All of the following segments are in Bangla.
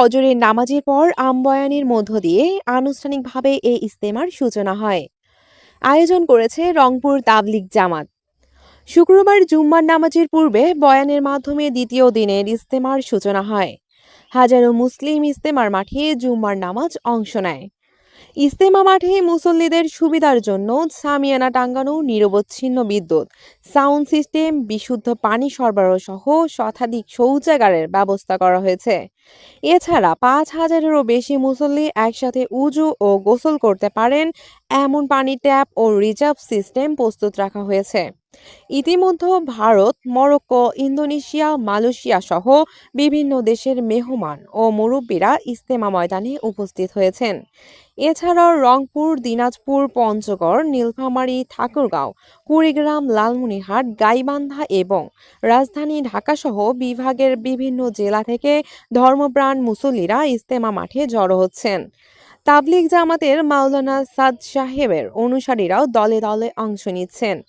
ফজরের নামাজের পর আমবয়ানের মধ্য দিয়ে আনুষ্ঠানিকভাবে এই ইস্তেমার সূচনা হয়। আয়োজন করেছে রংপুর তাবলিক জামাত। শুক্রবার জুম্মার নামাজের পূর্বে বয়ানের মাধ্যমে দ্বিতীয় দিনের ইস্তেমার সূচনা হয়। হাজারো মুসলিম ইস্তেমার মাঠে জুম্মার নামাজ অংশ নেয়। ইস্তেমা মাঠে মুসল্লিদের সুবিধার জন্য সামিয়ানা টাঙ্গানো নিরবচ্ছিন্ন বিদ্যুৎ। সাউন্ড সিস্টেম, বিশুদ্ধ পানি সরবরাহ সহ শতাধিক শৌচাগারের ব্যবস্থা করা হয়েছে। এছাড়া পাঁচ হাজারেরও বেশি মুসল্লি একসাথে উজু ও গোসল করতে পারেন। এমন পানি ট্যাপ ও রিজার্ভ সিস্টেম প্রস্তুত রাখা হয়েছে। ইতিমধ্যে ভারত, মরক্কো, ইন্দোনেশিয়া, মালয়েশিয়া সহ বিভিন্ন দেশের মেহমান ও মুরব্বীরা ইস্তেমা ময়দানে উপস্থিত হয়েছেন। এছাড়াও রংপুর, দিনাজপুর, পঞ্চগড়, নীলফামারী, ঠাকুরগাঁও, কুড়িগ্রাম, লালমনিরহাট, গাইবান্ধা এবং রাজধানী ঢাকাসহ বিভাগের বিভিন্ন জেলা থেকে ধর্মপ্রাণ মুসল্লিরা ইস্তেমা মাঠে জড়ো হচ্ছেন। তাবলিগ জামাতের মাওলানা সাদ সাহেবের অনুসারীরাও দলে দলে অংশ নিচ্ছেন।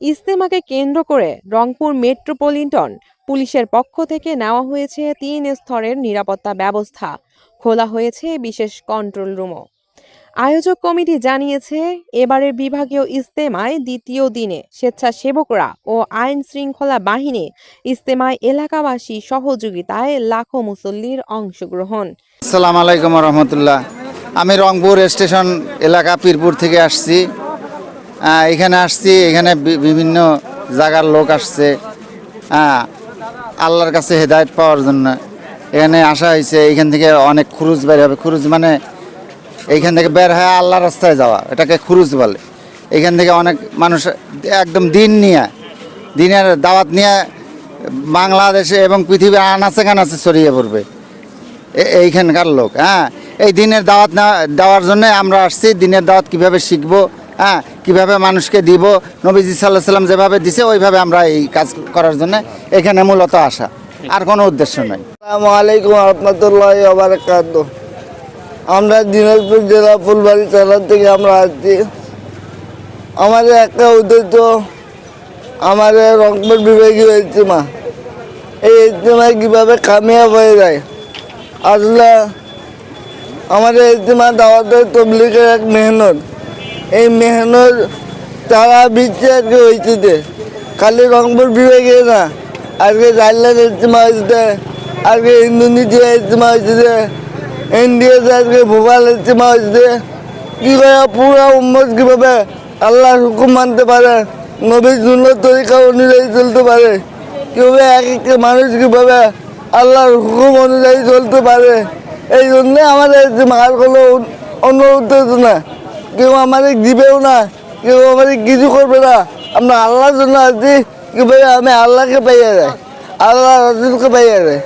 ইস্তেমাকে কেন্দ্র করে রংপুর মেট্রোপলিটন পুলিশের পক্ষ থেকে নেওয়া হয়েছে তিন স্তরের নিরাপত্তা ব্যবস্থা। খোলা হয়েছে বিশেষ কন্ট্রোল রুমও। আয়োজক কমিটি জানিয়েছে, এবারের বিভাগীয় ইস্তেমায় দ্বিতীয় দিনে স্বেচ্ছাসেবকরা ও আইন শৃঙ্খলা বাহিনী ইস্তেমায় এলাকাবাসী সহযোগিতায় লাখো মুসল্লির অংশগ্রহণ। আসসালামু আলাইকুম রহমতুল্লাহ। আমি রংপুর স্টেশন এলাকা পীরপুর থেকে আসছি। এখানে আসছি, এখানে বিভিন্ন জায়গার লোক আসছে। হ্যাঁ আল্লাহর কাছে হেদায়ত পাওয়ার জন্য। এখানে আসা হয়েছে, এখান থেকে অনেক খুরুজ বের হবে। খুরুজ মানে এইখান থেকে বের হয়ে আল্লাহর রাস্তায় যাওয়া, এটাকে খুরুজ বলে। এখান থেকে অনেক মানুষ একদম দিন নিয়ে, দিনের দাওয়াত নিয়ে বাংলাদেশে এবং পৃথিবীর আনাচে কানাচে ছড়িয়ে পড়বে। এইখানকার লোক হ্যাঁ। এই দিনের দাওয়াত না দেওয়ার জন্য আমরা আসছি, দিনের দাওয়াত কীভাবে শিখব হ্যাঁ কীভাবে মানুষকে দিব, নবীজি সাল্লাহ সাল্লাম যেভাবে দিছে, ওইভাবে আমরা এই কাজ করার জন্য এখানে মূলত আসা। আর কোনো উদ্দেশ্য নয় আসসালামু আলাইকুম রহমতুল্লাহ বারাকাত আমরা দিনাজপুর জেলা ফুলবাড়ি থানা থেকে আমরা আসছি। আমাদের একটা উদ্দেশ্য, আমাদের রংপুর বিভাগীয় ইজতেমা। এই ইজতেমায় কীভাবে কামিয়াব হয়ে যায়? আসলে আমাদের ইজতেমা দাওয়াতের তবলিগের এক মেহনত। এই মেহনত তারা আজকে হয়েছে খালি রংপুর বিভাগে না, আজকে জাইল্যান্ড ইজতেমা হয়েছে আজকে ইন্দোনেশিয়া ইজতেমা হয়েছে ইন্ডিয়াতে আজকে ভোপাল ইজতেমা হয়েছে কী করে পুরো উম্মত কীভাবে আল্লাহর হুকুম মানতে পারে, নবীর সুন্দর তরিকা অনুযায়ী চলতে পারে, কীভাবে এক একটা মানুষ কীভাবে আল্লাহর হুকুম অনুযায়ী চলতে পারে, এই জন্যে আমাদের আর কোনো উদ্দেশ্য না। কেউ আমাদের দিবেও না, কেউ আমাদের কিছু করবে না। আমরা আল্লাহর জন্য আছি কীভাবে আমি আল্লাহকে পাইয়া যাই আল্লাহ রসুলকে পাইয়া যায়